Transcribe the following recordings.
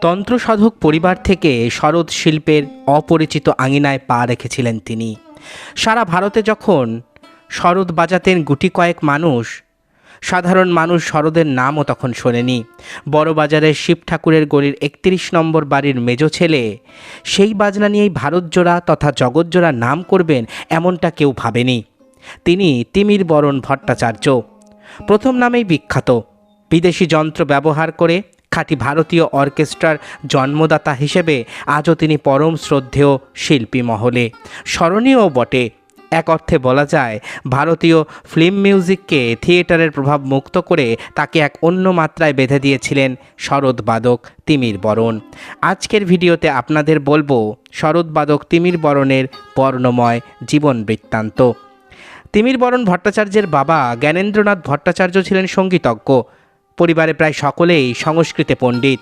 তন্ত্রসাধক পরিবার থেকে শরৎ শিল্পের অপরিচিত আঙিনায় পা রেখেছিলেন তিনি। সারা ভারতে যখন শরৎ বাজাতেন গুটি কয়েক মানুষ, সাধারণ মানুষ শরদের নামও তখন শোনেনি। বড়বাজারের শিব ঠাকুরের গলির একত্রিশ নম্বর বাড়ির মেজ ছেলে, সেই বাজনা নিয়েই ভারতজোড়া তথা জগৎজোড়া নাম করবেন এমনটা কেউ ভাবেনি। তিনি তিমির বরণ ভট্টাচার্য। প্রথম নামেই বিখ্যাত। বিদেশি যন্ত্র ব্যবহার করে খাঁটি ভারতীয় অর্কেস্ট্রার জন্মদাতা হিসেবে আজও তিনি পরম শ্রদ্ধেয় শিল্পী মহলে। স্মরণীয় বটে। এক অর্থে বলা যায়, ভারতীয় ফিল্ম মিউজিককে থিয়েটারের প্রভাব মুক্ত করে তাকে এক অন্য মাত্রায় বেঁধে দিয়েছিলেন শরৎবাদক তিমির বরণ। আজকের ভিডিওতে আপনাদের বলব শরৎবাদক তিমির বরণের বর্ণময় জীবন বৃত্তান্ত। তিমির বরণ ভট্টাচার্যের বাবা জ্ঞানেন্দ্রনাথ ভট্টাচার্য ছিলেন সঙ্গীতজ্ঞ। পরিবারে প্রায় সকলেই সংস্কৃতে পণ্ডিত।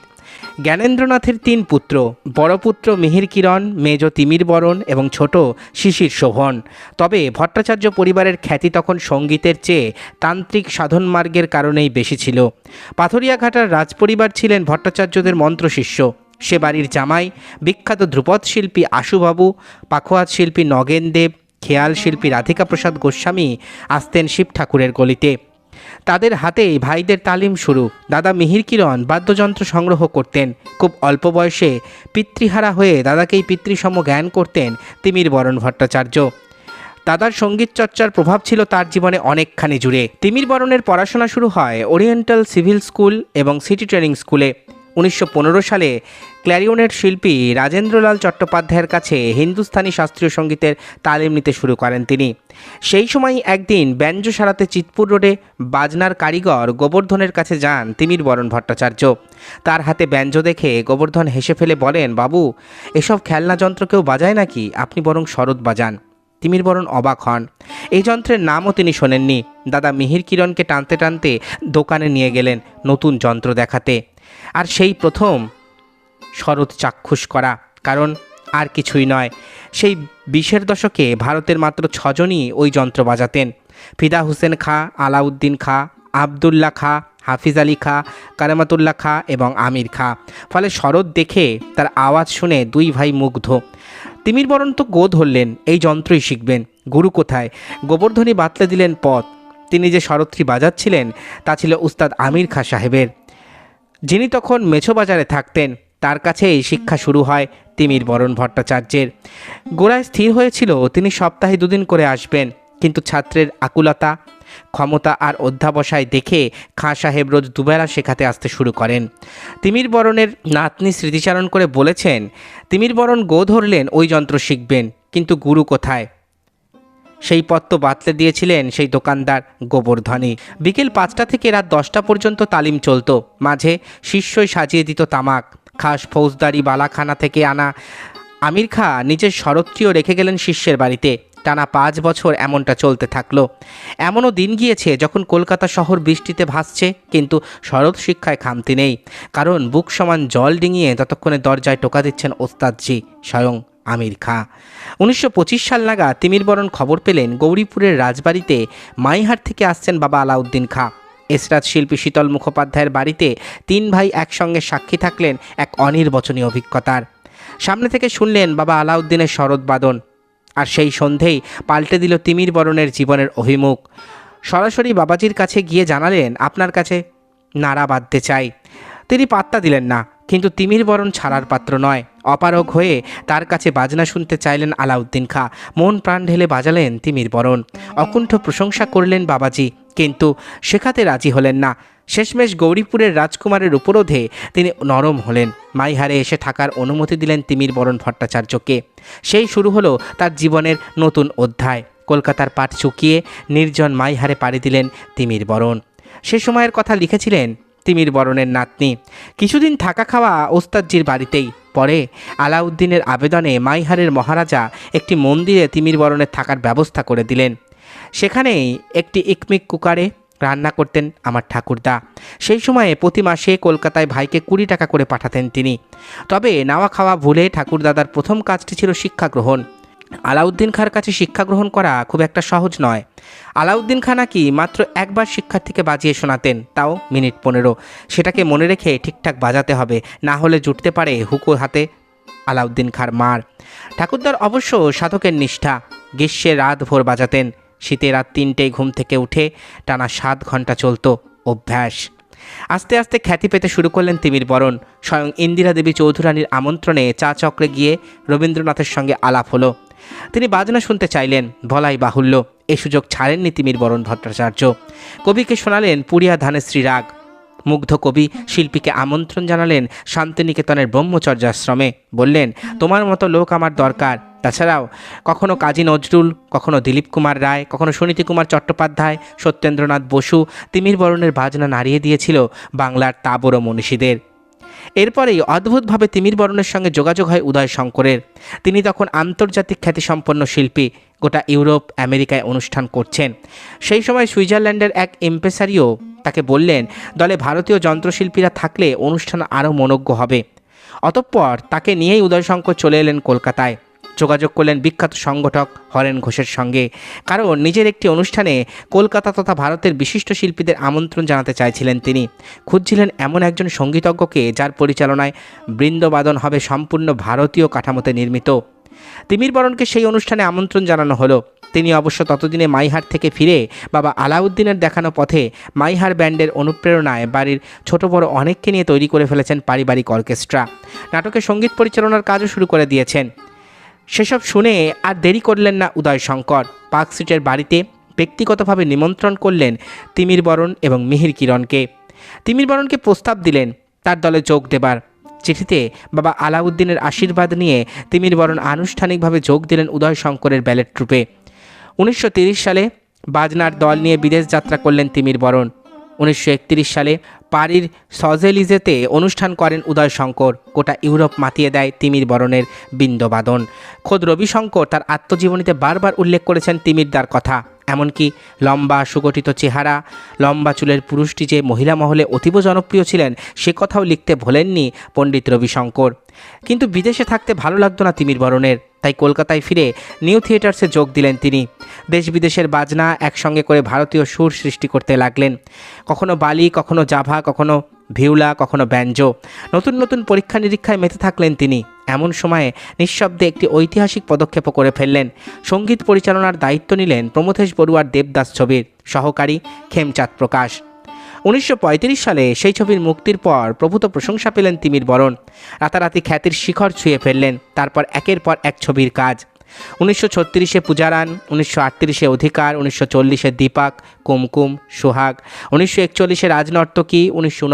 জ্ঞানেন্দ্রনাথের তিন পুত্র, বড় পুত্র মিহির কিরণ, মেজ তিমির বরণ এবং ছোট শিশির শোভন। তবে ভট্টাচার্য পরিবারের খ্যাতি তখন সঙ্গীতের চেয়ে তান্ত্রিক সাধন মার্গের কারণেই বেশি ছিল। পাথরিয়াঘাটার রাজপরিবার ছিলেন ভট্টাচার্যদের মন্ত্রশিষ্য সে বাড়ির জামাই, বিখ্যাত ধ্রুপদ শিল্পী আশুবাবু পাখোয়াত শিল্পী নগেন দেব, খেয়াল শিল্পী রাধিকা প্রসাদ গোস্বামী আসতেন শিব ঠাকুরের গলিতে। তাদের হাতেই ভাইদের তালিম শুরু। দাদা মিহির কিরণ বাদ্যযন্ত্র সংগ্রহ করতেন। খুব অল্প বয়সে পিতৃহারা হয়ে দাদাকেই পিতৃসম জ্ঞান করতেন তিমির বরণ ভট্টাচার্য। দাদার সংগীত চর্চার প্রভাব ছিল তার জীবনে অনেকখানি জুড়ে। তিমির বরণের পড়াশোনা শুরু হয় ওরিয়েন্টাল সিভিল স্কুল এবং সিটি ট্রেনিং স্কুলে। উনিশশো পনেরো সালে ক্ল্যারিওনেট শিল্পী রাজেন্দ্রলাল চট্টোপাধ্যায়ের কাছে হিন্দুস্তানি শাস্ত্রীয় সঙ্গীতের তালিম নিতে শুরু করেন তিনি। সেই সময় একদিন ব্যঞ্জ সারাতে চিতপুর রোডে বাজনার কারিগর গোবর্ধনের কাছে যান তিমির বরণ ভট্টাচার্য। তার হাতে ব্যঞ্জ দেখে গোবর্ধন হেসে ফেলে বলেন, বাবু, এসব খেলনা যন্ত্র কেউ বাজায় নাকি? আপনি বরং শরৎ বাজান। তিমির বরণ অবাক হন। এই যন্ত্রের নামও তিনি শোনেননি। দাদা মিহির কিরণকে টানতে টানতে দোকানে নিয়ে গেলেন নতুন যন্ত্র দেখাতে। আর সেই প্রথম শরৎ চাক্ষুষ করা, কারণ আর কিছুই নয়। সেই বিশের দশকে ভারতের মাত্র ছজনই ওই যন্ত্র বাজাতেন। ফিদা হুসেন খা, আলাউদ্দিন খা আবদুল্লা খা, হাফিজ আলী খা, কারামাতুল্লাহ খা এবং আমির খা। ফলে শরৎ দেখে তার আওয়াজ শুনে দুই ভাই মুগ্ধ। তিমির বরণ তো গো ধরলেন, এই যন্ত্রই শিখবেন। গুরু কোথায়? গোবর্ধনী বাতলে দিলেন পথ। তিনি যে শরৎটি বাজাচ্ছিলেন, তা ছিল উস্তাদ আমির খা সাহেবের। যিনি তখন মেছো বাজারে থাকতেন, তার কাছে এই শিক্ষা শুরু হয় তিমির বরণ ভট্টাচার্যের। গোড়ায় স্থির হয়েছিল তিনি সপ্তাহে দুদিন করে আসবেন, কিন্তু ছাত্রের আকুলতা, ক্ষমতা আর অধ্যাবসায় দেখে খাঁ সাহেব রোজ দুবেলা শেখাতে আসতে শুরু করেন। তিমির বরণের নাতনি স্মৃতিচারণ করে বলেছেন, তিমির বরণ গো ধরলেন, ওই যন্ত্র শিখবেন, কিন্তু গুরু কোথায়? সেই পথ তো বাতলে দিয়েছিলেন সেই দোকানদার গোবর্ধনী বিকেল পাঁচটা থেকে রাত দশটা পর্যন্ত তালিম চলতো। মাঝে শিষ্যই সাজিয়ে দিত তামাক। খাস ফৌজদারি বালাখানা থেকে আনা আমির খা নিজের শরৎটিও রেখে গেলেন শিষ্যের বাড়িতে। টানা পাঁচ বছর এমনটা চলতে থাকল। এমনও দিন গিয়েছে যখন কলকাতা শহর বৃষ্টিতে ভাসছে, কিন্তু শরৎ শিক্ষায় খামতি নেই। কারণ বুক সমান জল ডিঙিয়ে ততক্ষণে দরজায় টোকা দিচ্ছেন ওস্তাদজি স্বয়ং। আমির খাঁ। উনিশশো পঁচিশ সাল নাগাদ তিমির বরণ খবর পেলেন গৌরীপুরের রাজবাড়িতে মাইহাট থেকে আসছেন বাবা আলাউদ্দিন খাঁ। এসরাজ শিল্পী শীতল মুখোপাধ্যায়ের বাড়িতে তিন ভাই একসঙ্গে সাক্ষী থাকলেন এক অনির্বচনীয় অভিজ্ঞতার। সামনে থেকে শুনলেন বাবা আলাউদ্দিনের শরৎবাদন আর সেই সন্ধেই পাল্টে দিল তিমির বরণের জীবনের অভিমুখ। সরাসরি বাবাজির কাছে গিয়ে জানালেন, আপনার কাছে নাড়া বাঁধতে চাই। তিনি পাত্তা দিলেন না। কিন্তু তিমির বরণ ছাড়ার পাত্র নয়। অপারগ হয়ে তার কাছে বাজনা শুনতে চাইলেন আলাউদ্দিন খা। মন প্রাণ ঢেলে বাজালেন তিমির বরণ। অকুণ্ঠ প্রশংসা করলেন বাবাজি, কিন্তু শেখাতে রাজি হলেন না। শেষমেশ গৌরীপুরের রাজকুমারের উপরোধে তিনি নরম হলেন। মাইহারে এসে থাকার অনুমতি দিলেন তিমির বরণ ভট্টাচার্যকে। সেই শুরু হলো তার জীবনের নতুন অধ্যায়। কলকাতার পাট চুকিয়ে নির্জন মাইহারে পাড়ি দিলেন তিমির বরণ। সে সময়ের কথা লিখেছিলেন তিমির বরণের নাতনি। কিছুদিন থাকা খাওয়া ওস্তাদজির বাড়িতেই। পরে আলাউদ্দিনের আবেদনে মাইহারের মহারাজা একটি মন্দিরে তিমির বরণের থাকার ব্যবস্থা করে দিলেন। সেখানেই একটি ইকমিক কুকারে রান্না করতেন আমার ঠাকুরদা। সেই সময়ে প্রতি মাসে কলকাতায় ভাইকে কুড়ি টাকা করে পাঠাতেন তিনি। তবে নাওয়া খাওয়া ভুলে ঠাকুরদাদার প্রথম কাজটি ছিল শিক্ষা গ্রহণ। আলাউদ্দিন খাঁর কাছে শিক্ষা গ্রহণ করা খুব একটা সহজ নয়। আলাউদ্দিন খান নাকি মাত্র একবার শিক্ষার্থীকে বাজিয়ে শোনাতেন, তাও মিনিট পনেরো। সেটাকে মনে রেখে ঠিকঠাক বাজাতে হবে, না হলে জুটতে পারে হুকো হাতে আলাউদ্দিন খাঁর মার। ঠাকুরদার অবশ্য সাধকের নিষ্ঠা, গ্রীষ্মে রাত ভোর বাজাতেন, শীতে রাত তিনটেই ঘুম থেকে উঠে টানা সাত ঘণ্টা চলতো অভ্যাস। আস্তে আস্তে খ্যাতি পেতে শুরু করলেন তিমির বরণ। স্বয়ং ইন্দিরা দেবী চৌধুরানীর আমন্ত্রণে চা চক্রে গিয়ে রবীন্দ্রনাথের সঙ্গে আলাপ হলো। তিনি বাজনা শুনতে চাইলেন, বলাই বাহুল্য। এ সুযোগ ছাড়েননি তিমির বরণ ভট্টাচার্য। কবিকে শোনালেন পুরিয়া ধানেশ্রী রাগ মুগ্ধ কবি শিল্পীকে আমন্ত্রণ জানালেন শান্তিনিকেতনের ব্রহ্মচর্যাশ্রমে। বললেন, তোমার মতো লোক আমার দরকার। তাছাড়াও, কখনো কাজী নজরুল, কখনো দিলীপ কুমার রায়, কখনো সুনীতি কুমার চট্টোপাধ্যায়, সত্যেন্দ্রনাথ বসু তিমির বরণের বাজনা নাড়িয়ে দিয়েছিল বাংলার তাবড় মনীষীদের। এরপরেই অদ্ভুতভাবে তিমির বরণের সঙ্গে যোগাযোগ হয় উদয় শঙ্করের। তিনি তখন আন্তর্জাতিক খ্যাতিসম্পন্ন শিল্পী গোটা ইউরোপ, আমেরিকায় অনুষ্ঠান করছেন। সেই সময় সুইজারল্যান্ডের এক এম্পেসারিও তাকে বললেন, দলে ভারতীয় যন্ত্রশিল্পীরা থাকলে অনুষ্ঠান আরও মনজ্ঞ হবে। অতঃপর তাকে নিয়েই উদয়শঙ্কর চলে এলেন কলকাতায়। যোগাযোগ করলেন বিখ্যাত সংগঠক হরেন ঘোষের সঙ্গে। কারণ নিজের একটি অনুষ্ঠানে কলকাতা তথা ভারতের বিশিষ্ট শিল্পীদের আমন্ত্রণ জানাতে চাইছিলেন তিনি। খুঁজছিলেন এমন একজন সঙ্গীতজ্ঞকে যার পরিচালনায় বৃন্দবাদন হবে সম্পূর্ণ ভারতীয় কাঠামোতে নির্মিত। তিমির বরণকে সেই অনুষ্ঠানে আমন্ত্রণ জানানো হলো। তিনি অবশ্য ততদিনে মাইহার থেকে ফিরে বাবা আলাউদ্দিনের দেখানো পথে মাইহার ব্যান্ডের অনুপ্রেরণায় বাড়ির ছোট বড় অনেককে নিয়ে তৈরি করে ফেলেছেন পারিবারিক অর্কেস্ট্রা। নাটকে সংগীত পরিচালনার কাজও শুরু করে দিয়েছেন। সেসব শুনে আর দেরি করলেন না উদয় শঙ্কর পার্ক স্ট্রিটের বাড়িতে ব্যক্তিগতভাবে নিমন্ত্রণ করলেন তিমির বরণ এবং মিহির কিরণকে। তিমির বরণকে প্রস্তাব দিলেন তার দলে যোগ দেবার। চিঠিতে বাবা আলাউদ্দিনের আশীর্বাদ নিয়ে তিমির বরণ আনুষ্ঠানিকভাবে যোগ দিলেন উদয় শঙ্করের ব্যালেট ট্রুপে উনিশশো সালে বাজনার দল নিয়ে বিদেশ যাত্রা করলেন তিমির বরণ। উনিশশো একত্রিশ সালে পারির সজেলিজেতে অনুষ্ঠান করেন উদয় শঙ্কর। গোটা ইউরোপ মাতিয়ে দেয় তিমির বরণের বিন্দবাদন। খোদ রবিশঙ্কর তার আত্মজীবনীতে বারবার উল্লেখ করেছেন তিমিরদার কথা। এমনকি লম্বা সুগঠিত চেহারা, লম্বা চুলের পুরুষটি যে মহিলা মহলে অতীব জনপ্রিয় ছিলেন, সে কথাও লিখতে ভোলেননি পণ্ডিত রবিশঙ্কর। কিন্তু বিদেশে থাকতে ভালো লাগতো না তিমির বরণের, তাই কলকাতায় ফিরে নিউ থিয়েটার্সে যোগ দিলেন তিনি। দেশ বিদেশের বাজনা একসঙ্গে করে ভারতীয় সুর সৃষ্টি করতে লাগলেন। কখনো বালি, কখনো জাভা, কখনো ভিউলা, কখনো ব্যঞ্জো। নতুন নতুন পরীক্ষা নিরীক্ষায় মেতে থাকলেন তিনি। এমন সময়ে নিঃশব্দে একটি ঐতিহাসিক পদক্ষেপও করে ফেললেন। সংগীত পরিচালনার দায়িত্ব নিলেন প্রমথেশ বড়ুয়ার দেবদাস ছবির সহকারী খেমচাঁদ প্রকাশ। উনিশশো পঁয়ত্রিশ সালে সেই ছবির মুক্তির পর প্রভূত প্রশংসা পেলেন তিমির বরণ। রাতারাতি খ্যাতির শিখর ছুঁয়ে ফেললেন, তারপর একের পর এক ছবির কাজ। উনিশশো ছত্রিশে পূজারান, উনিশশো আটত্রিশে অধিকার, উনিশশো চল্লিশে দীপাক, কুমকুম, সোহাগ, উনিশশো একচল্লিশে রাজনর্তকী, উনিশশো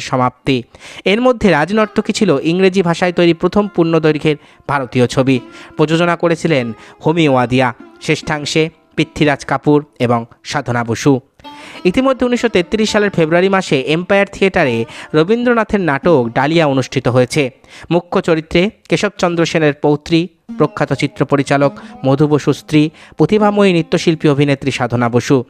সমাপ্তি। এর মধ্যে রাজনর্তকী ছিল ইংরেজি ভাষায় তৈরি প্রথম পূর্ণদৈর্ঘ্যের ভারতীয় ছবি। প্রযোজনা করেছিলেন হোমিওয়াদিয়া শ্রেষ্ঠাংশে পৃথ্বীরাজ কাপুর এবং সাধনা বসু। ইতিমধ্যে উনিশশো তেত্রিশ সালের ফেব্রুয়ারি মাসে এম্পায়ার থিয়েটারে রবীন্দ্রনাথের নাটক ডালিয়া অনুষ্ঠিত হয়েছে। মুখ্য চরিত্রে কেশবচন্দ্র সেনের পৌত্রী, প্রখ্যাত চিত্র পরিচালক মধু বসু স্ত্রী, প্রতিভাময়ী নৃত্যশিল্পী অভিনেত্রী সাধনা বসু।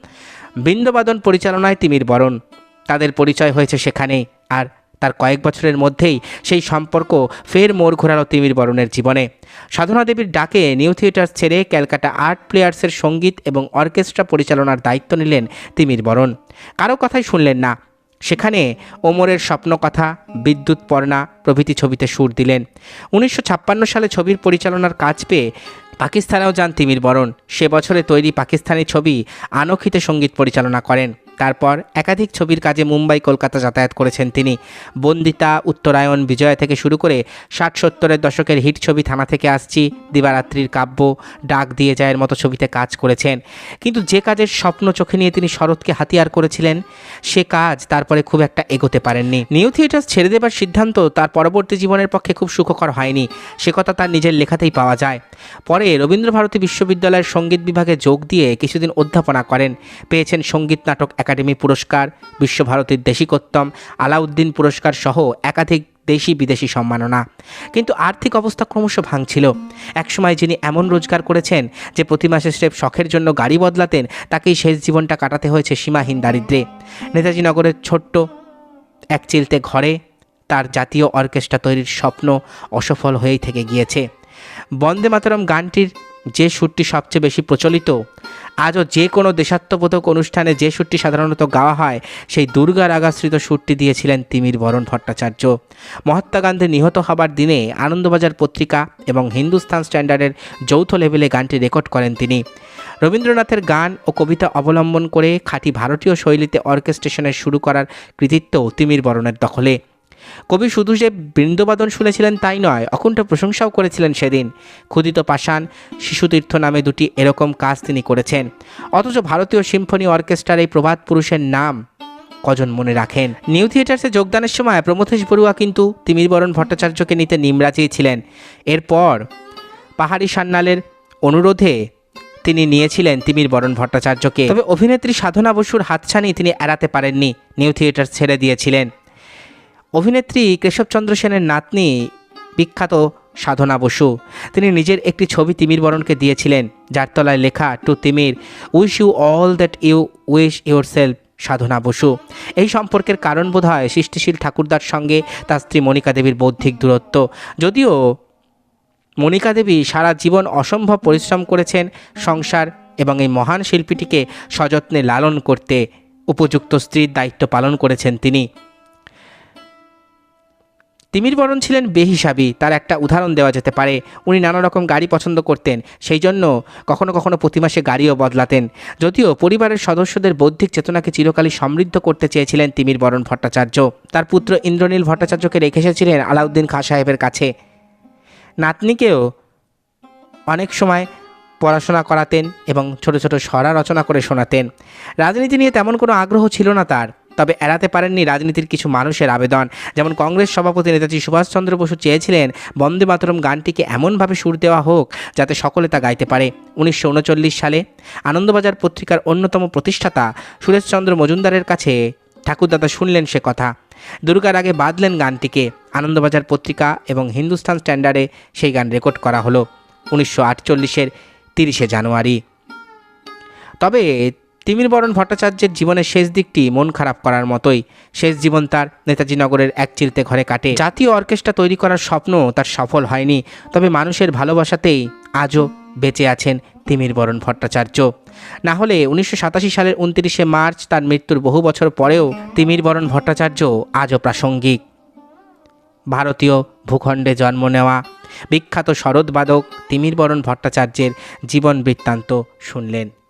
বৃন্দবাদন পরিচালনায় তিমির বরণ। তাদের পরিচয় হয়েছে সেখানে আর তার কয়েক বছরের মধ্যেই সেই সম্পর্ক ফের মোড় ঘোরালো তিমির বরণের জীবনে। সাধনা দেবীর ডাকে নিউ থিয়েটার ছেড়ে ক্যালকাটা আর্ট প্লেয়ার্সের সংগীত এবং অর্কেস্ট্রা পরিচালনার দায়িত্ব নিলেন তিমির বরণ। কারও কথাই শুনলেন না। সেখানে ওমরের স্বপ্নকথা, বিদ্যুৎ পর্ণা প্রভৃতি ছবিতে সুর দিলেন। উনিশশো ছাপ্পান্ন সালে ছবির পরিচালনার কাজ পেয়ে পাকিস্তানেও যান তিমির বরণ। সে বছরে তৈরি পাকিস্তানি ছবি আনখিতে সংগীত পরিচালনা করেন। তারপর একাধিক ছবির কাজে মুম্বাই, কলকাতা যাতায়াত করেছেন তিনি। বন্দিতা, উত্তরায়ণ, বিজয়া থেকে শুরু করে ষাট সত্তরের দশকের হিট ছবি থানা থেকে আসছি, দিবারাত্রির কাব্য, ডাক দিয়ে যায়ের মতো ছবিতে কাজ করেছেন। কিন্তু যে কাজের স্বপ্ন চোখে নিয়ে তিনি শরৎকে হাতিয়ার করেছিলেন, সে কাজ তারপরে খুব একটা এগোতে পারেননি। নিউ থিয়েটার্স ছেড়ে দেবার সিদ্ধান্ত তার পরবর্তী জীবনের পক্ষে খুব সুখকর হয়নি। সে কথা তার নিজের লেখাতেই পাওয়া যায়। পরে রবীন্দ্রভারতী বিশ্ববিদ্যালয়ের সংগীত বিভাগে যোগ দিয়ে কিছুদিন অধ্যাপনা করেন। পেয়েছেন সংগীত নাটক একাডেমি পুরস্কার, বিশ্বভারতীর দেশিকোত্তম, আলাউদ্দিন পুরস্কার সহ একাধিক দেশি বিদেশি সম্মাননা। কিন্তু আর্থিক অবস্থা ক্রমশ ভাঙছিল। একসময় যিনি এমন রোজগার করেছেন যে প্রতি মাসে স্রেফ শখের জন্য গাড়ি বদলাতেন, তাকেই শেষ জীবনটা কাটাতে হয়েছে সীমাহীন দারিদ্রে নেতাজি নগরের ছোট্ট এক চিলতে ঘরে তার জাতীয় অর্কেস্ট্রা তৈরির স্বপ্ন অসফল হয়েই থেকে গিয়েছে। বন্দে মাতরম গানটির যে সুরটি সবচেয়ে বেশি প্রচলিত, আজও যে কোনো দেশাত্মবোধক অনুষ্ঠানে যে সুরটি সাধারণত গাওয়া হয়, সেই দুর্গা রাগাশ্রিত সুরটি দিয়েছিলেন তিমির বরণ ভট্টাচার্য। মহাত্মা গান্ধী নিহত হবার দিনে আনন্দবাজার পত্রিকা এবং হিন্দুস্তান স্ট্যান্ডার্ডের যৌথ লেভেলে গানটি রেকর্ড করেন তিনি। রবীন্দ্রনাথের গান ও কবিতা অবলম্বন করে খাঁটি ভারতীয় শৈলীতে অর্কেস্ট্রেশনের শুরু করার কৃতিত্ব তিমির বরণের দখলে। কবি শুধু যে বৃন্দবাদন শুনেছিলেন তাই নয়, অকুণ্ঠ প্রশংসাও করেছিলেন সেদিন। ক্ষুদিত পাষাণ শিশুতীর্থ নামে দুটি এরকম কাজ তিনি করেছেন। অথচ ভারতীয় সিম্ফনি অর্কেস্ট্রার এই প্রভাত পুরুষের নাম কজন মনে রাখেন? নিউ থিয়েটার্সে যোগদানের সময় প্রমথেশ বড়ুয়া কিন্তু তিমির বরণ ভট্টাচার্যকে নিতে নিমরাজেই ছিলেন। এরপর পাহাড়ি সান্যালের অনুরোধে তিনি নিয়েছিলেন তিমির বরণ ভট্টাচার্যকে। তবে অভিনেত্রী সাধনা বসুর হাতছানি তিনি এড়াতে পারেননি, নিউ থিয়েটার ছেড়ে দিয়েছিলেন। অভিনেত্রী কেশবচন্দ্র সেনের নাতনি বিখ্যাত সাধনা বসু। তিনি নিজের একটি ছবি তিমির বরণকে দিয়েছিলেন, যার তলায় লেখা to Timir wish you all that you wish yourself Sadhana Basu. এই সম্পর্কের কারণ বোধ হয় সৃষ্টিশীল ঠাকুরদার সঙ্গে তার স্ত্রী মনিকা দেবীর বৌদ্ধিক দূরত্ব। যদিও মনিকা দেবী সারা জীবন অসম্ভব পরিশ্রম করেছেন সংসার এবং এই মহান শিল্পীটিকে সযত্নে লালন করতে উপযুক্ত স্ত্রীর দায়িত্ব পালন করেছেন তিনি। তিমির বরণ ছিলেন বেহিসাবি, তার একটা উদাহরণ দেওয়া যেতে পারে। উনি নানা রকম গাড়ি পছন্দ করতেন, সেই জন্য কখনো কখনো প্রতি মাসে গাড়িও বদলাতেন। যদিও পরিবারের সদস্যদের বৌদ্ধিক চেতনাকে চিরকালই সমৃদ্ধ করতে চেয়েছিলেন তিমির বরণ ভট্টাচার্য। তার পুত্র ইন্দ্রনীল ভট্টাচার্যকে রেখে এসেছিলেন আলাউদ্দিন খাঁ সাহেবের কাছে। নাতনিকেও অনেক সময় পড়াশোনা করাতেন এবং ছোট ছোট সরা রচনা করে শোনাতেন। রাজনীতি নিয়ে তেমন কোনো আগ্রহ ছিল না তার। তবে এড়াতে পারেননি রাজনীতির কিছু মানুষের আবেদন। যেমন কংগ্রেস সভাপতি নেতাজি সুভাষচন্দ্র বসু চেয়েছিলেন, বন্দে মাতরম গানটিকে এমনভাবে সুর দেওয়া হোক যাতে সকলে তা গাইতে পারে। উনিশশো উনচল্লিশ সালে আনন্দবাজার পত্রিকার অন্যতম প্রতিষ্ঠাতা সুরেশচন্দ্র মজুমদারের কাছে ঠাকুরদাদা শুনলেন সে কথা। দুর্গার আগে বাঁধলেন গানটিকে। আনন্দবাজার পত্রিকা এবং হিন্দুস্তান স্ট্যান্ডার্ডে সেই গান রেকর্ড করা হলো। উনিশশো আটচল্লিশের তিরিশে জানুয়ারি। তবে তিমির বরণ ভট্টাচার্যের জীবনের শেষ দিকটি মন খারাপ করার মতোই। শেষ জীবন তার নেতাজি নগরের এক চিলতে ঘরে কাটে। জাতীয় অর্কেস্ট্রা তৈরি করার স্বপ্ন তার সফল হয়নি, তবে মানুষের ভালোবাসাতেই আজও বেঁচে আছেন তিমির বরণ ভট্টাচার্য। না হলে উনিশশো সাতাশি সালের উনত্রিশে মার্চ তার মৃত্যুর বহু বছর পরেও তিমির বরণ ভট্টাচার্য আজও প্রাসঙ্গিক। ভারতীয় ভূখণ্ডে জন্ম নেওয়া, বিখ্যাত শরৎবাদক তিমির বরণ ভট্টাচার্যের জীবন বৃত্তান্ত শুনলেন।